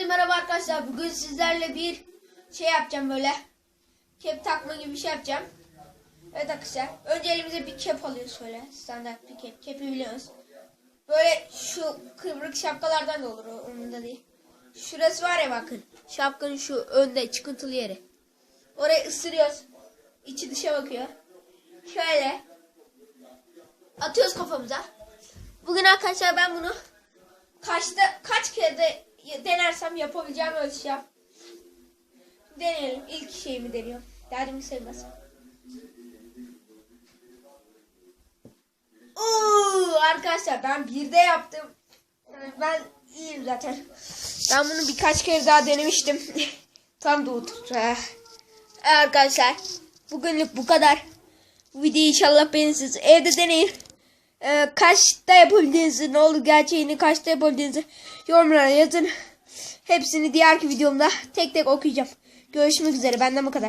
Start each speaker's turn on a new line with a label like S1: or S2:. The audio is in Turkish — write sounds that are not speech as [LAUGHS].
S1: Herkese merhaba arkadaşlar. Bugün sizlerle bir şey yapacağım böyle. Kep takma gibi bir şey yapacağım. Evet arkadaşlar. Önce elimize bir kep alıyoruz şöyle. Standart bir kep. Kepi biliyoruz. Böyle şu kıvrık şapkalardan da olur. Onun da değil. Şurası var ya bakın. Şapkanın şu önde çıkıntılı yeri. Orayı ısırıyoruz. İçi dışa bakıyor. Şöyle. Atıyoruz kafamıza. Bugün arkadaşlar ben bunu kaçta kaç kere de denersem yapabileceğim ölçeceğim. Deneyelim. İlk şeyimi deniyorum. Derdimi sevmez. Oo, arkadaşlar ben birde yaptım. Ben iyiyim zaten. Ben bunu birkaç kere daha denemiştim. [LAUGHS] Tam da oturdu. ha. Arkadaşlar bugünlük bu kadar. Bu videoyu inşallah beğenirsiniz. Evde deneyin. Ee, kaçta yapabildiğinizi, ne olur gerçeğini kaçta yapabildiğinizi yorumlara yazın. Hepsini diğerki videomda tek tek okuyacağım. Görüşmek üzere. Benden bu kadar.